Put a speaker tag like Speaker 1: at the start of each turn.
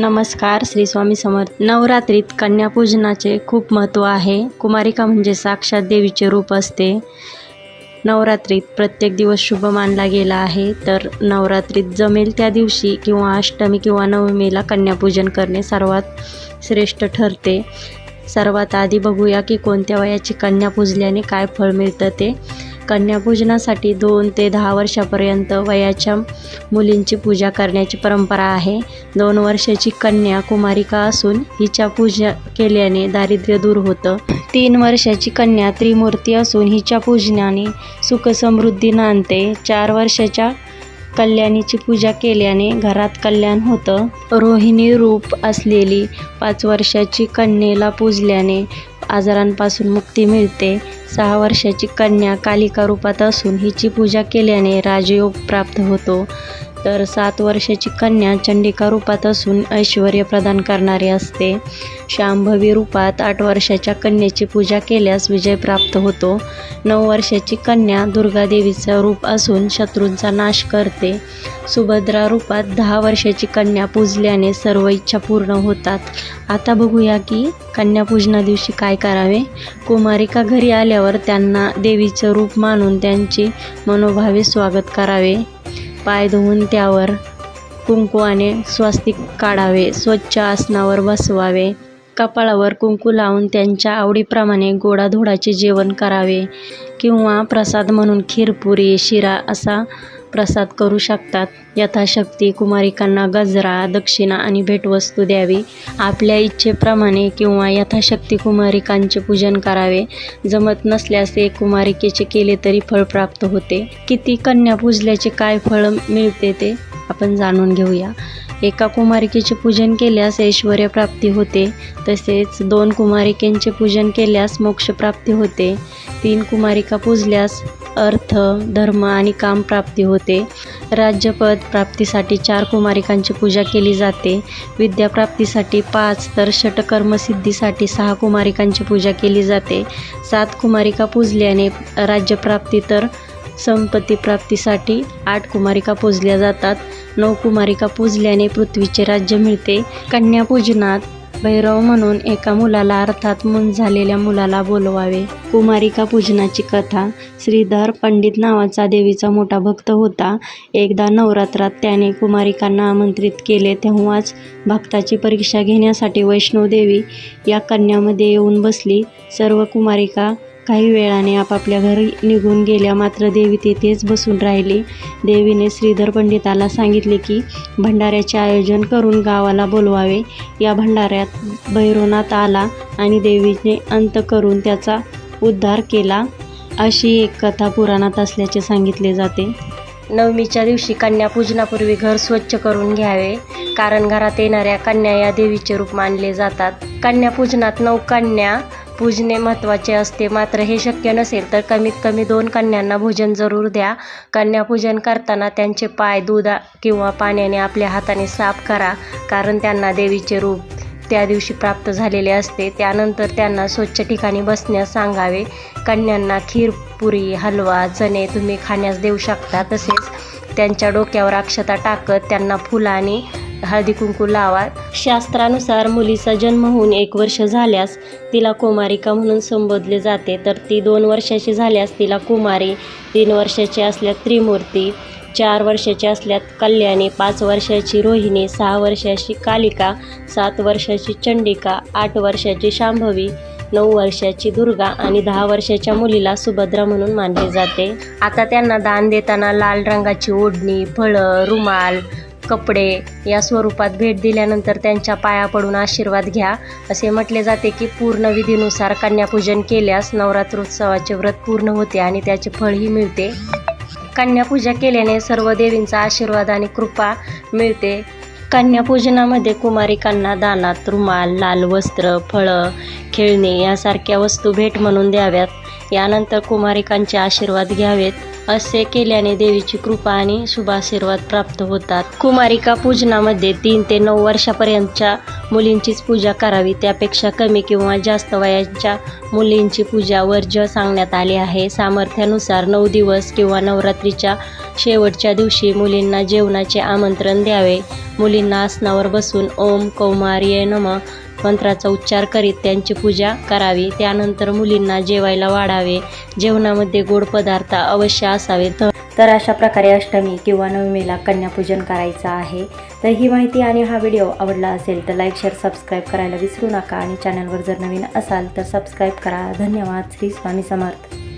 Speaker 1: नमस्कार श्री स्वामी समर्थ नवरात्रीत कन्यापूजनाचे खूप महत्त्व आहे कुमारिका म्हणजे साक्षात देवीचे रूप असते नवरात्रीत प्रत्येक दिवस शुभ मानला गेला आहे तर नवरात्रीत जमेल त्या दिवशी किंवा अष्टमी किंवा नवमीला कन्यापूजन करणे सर्वात श्रेष्ठ ठरते सर्वात आधी बघूया की कोणत्या वयाची कन्या पूजल्याने काय फळ मिळतं ते कन्यापूजनासाठी दोन ते दहा वर्षापर्यंत वयाच्या मुलींची पूजा करण्याची परंपरा आहे दोन वर्षाची कन्या कुमारिका असून हिच्या पूजा केल्याने दारिद्र्य दूर होतं तीन वर्षाची कन्या त्रिमूर्ती असून हिच्या पूजनाने सुखसमृद्धी नांदते चार वर्षाच्या कल्याणीची पूजा केल्याने घरात कल्याण होतं रोहिणी रूप असलेली पाच वर्षाची कन्येला पूजल्याने आजारांपासून मुक्ती मिळते सहा वर्षाची कन्या कालिका रूपात असून हिची पूजा केल्याने राजयोग प्राप्त होतो तर सात वर्षाची कन्या चंडिका रूपात असून ऐश्वर प्रदान करणारी असते शांभवी रूपात आठ वर्षाच्या कन्याची पूजा केल्यास विजय प्राप्त होतो नऊ वर्षाची कन्या दुर्गादेवीचं रूप असून शत्रूंचा नाश करते सुभद्रा रूपात दहा वर्षाची कन्या पूजल्याने सर्व इच्छा पूर्ण होतात आता बघूया की कन्यापूजना दिवशी काय करावे कुमारिका घरी आल्यावर त्यांना देवीचं रूप मानून त्यांची मनोभावे स्वागत करावे पाय धुवून त्यावर कुंकुवाने स्वस्तिक काढावे स्वच्छ आसनावर बसवावे कपाळावर कुंकू लावून त्यांच्या आवडीप्रमाणे गोडाधोडाचे जेवण करावे किंवा प्रसाद म्हणून खीरपुरी शिरा असा प्रसाद करू शकतात यथाशक्ती कुमारिकांना गजरा दक्षिणा आणि भेटवस्तू द्यावी आपल्या इच्छेप्रमाणे किंवा यथाशक्ती कुमारिकांचे पूजन करावे जमत नसल्यास एक कुमारिकेचे केले तरी फळ प्राप्त होते किती कन्या पूजल्याचे काय फळ मिळते ते आपण जाणून घेऊया एका कुमारिकेचे पूजन केल्यास ऐश्वर्यप्राप्ती होते तसेच दोन कुमारिकेंचे पूजन केल्यास मोक्षप्राप्ती होते तीन कुमारिका पूजल्यास अर्थ धर्म आणि काम प्राप्ती होते राज्यपद प्राप्तीसाठी चार कुमारिकांची पूजा केली जाते विद्याप्राप्तीसाठी पाच तर षटकर्मसिद्धीसाठी सहा कुमारिकांची पूजा केली जाते सात कुमारिका पूजल्याने राज्यप्राप्ती तर संपत्तीप्राप्तीसाठी आठ कुमारिका पूजल्या जातात नऊ कुमारिका पूजल्याने पृथ्वीचे राज्य मिळते कन्यापूजनात भैरव म्हणून एका मुलाला अर्थात मुंज झालेल्या मुलाला बोलवावे कुमारिका पूजनाची कथा श्रीधर पंडित नावाचा देवीचा मोठा भक्त होता एकदा नवरात्रात त्याने कुमारिकांना आमंत्रित केले तेव्हाच भक्ताची परीक्षा घेण्यासाठी वैष्णोदेवी या कन्यामध्ये येऊन बसली सर्व कुमारिका काही वेळाने आपापल्या घरी निघून गेल्या मात्र देवी तेथेच बसून राहिली देवीने श्रीधर पंडिताला सांगितले की भंडाऱ्याचे आयोजन करून गावाला बोलवावे या भंडाऱ्यात भैरवनाथ आला आणि देवीने अंत करून त्याचा उद्धार केला अशी एक कथा पुराणात असल्याचे सांगितले जाते नवमीच्या दिवशी कन्या पूजनापूर्वी घर स्वच्छ करून घ्यावे कारण घरात येणाऱ्या कन्या या देवीचे रूप मानले जातात कन्या पूजनात नऊ कन्या पूजणे महत्त्वाचे असते मात्र हे शक्य नसेल तर कमीत कमी दोन कन्यांना भोजन जरूर द्या कन्यापूजन करताना त्यांचे पाय दुधा किंवा पाण्याने आपल्या हाताने साफ करा कारण त्यांना देवीचे रूप त्या दिवशी प्राप्त झालेले असते त्यानंतर त्यांना स्वच्छ ठिकाणी बसण्यास सांगावे कन्यांना खीर पुरी हलवा चणे तुम्ही खाण्यास देऊ शकता तसेच त्यांच्या डोक्यावर अक्षता टाकत त्यांना फुलं आणि हळदी कुंकू लावा शास्त्रानुसार मुलीचा जन्म होऊन एक वर्ष झाल्यास तिला कुमारिका म्हणून संबोधले जाते तर ती दोन वर्षाची झाल्यास तिला कुमारी तीन वर्षाची असल्यास त्रिमूर्ती चार वर्षाची असल्यात कल्याणी पाच वर्षाची रोहिणी सहा वर्षाची कालिका सात वर्षाची चंडिका आठ वर्षाची शांभवी नऊ वर्षाची दुर्गा आणि दहा वर्षाच्या मुलीला सुभद्रा म्हणून मानले जाते आता त्यांना दान देताना लाल रंगाची ओढणी फळं रुमाल कपडे या स्वरूपात भेट दिल्यानंतर त्यांच्या पाया पडून आशीर्वाद घ्या असे म्हटले जाते की पूर्ण विधीनुसार कन्यापूजन केल्यास नवरात्रोत्सवाचे व्रत पूर्ण होते आणि त्याचे फळही मिळते कन्यापूजा केल्याने सर्व देवींचा आशीर्वाद आणि कृपा मिळते कन्यापूजनामध्ये कुमारिकांना दानात रुमाल लाल वस्त्र फळं खेळणे यासारख्या वस्तू भेट म्हणून द्याव्यात यानंतर कुमारिकांचे आशीर्वाद घ्यावेत असे केल्याने देवीची कृपा आणि शुभाशीर्वाद प्राप्त होतात कुमारिका पूजनामध्ये तीन ते नऊ वर्षापर्यंतच्या मुलींचीच पूजा करावी त्यापेक्षा कमी किंवा जास्त वयाच्या मुलींची पूजा वर्ज सांगण्यात आली आहे सामर्थ्यानुसार नऊ दिवस किंवा नवरात्रीच्या शेवटच्या दिवशी मुलींना जेवणाचे आमंत्रण द्यावे मुलींना आसनावर बसून ओम कौमार्य नम मंत्राचा उच्चार करीत त्यांची पूजा करावी त्यानंतर मुलींना जेवायला वाढावे जेवणामध्ये गोड पदार्थ अवश्य असावेत तर अशा प्रकारे अष्टमी किंवा नवमीला कन्यापूजन करायचं आहे तर ही माहिती आणि हा व्हिडिओ आवडला असेल तर लाईक शेअर सबस्क्राईब करायला विसरू नका आणि चॅनलवर जर नवीन असाल तर सबस्क्राईब करा धन्यवाद श्री स्वामी समर्थ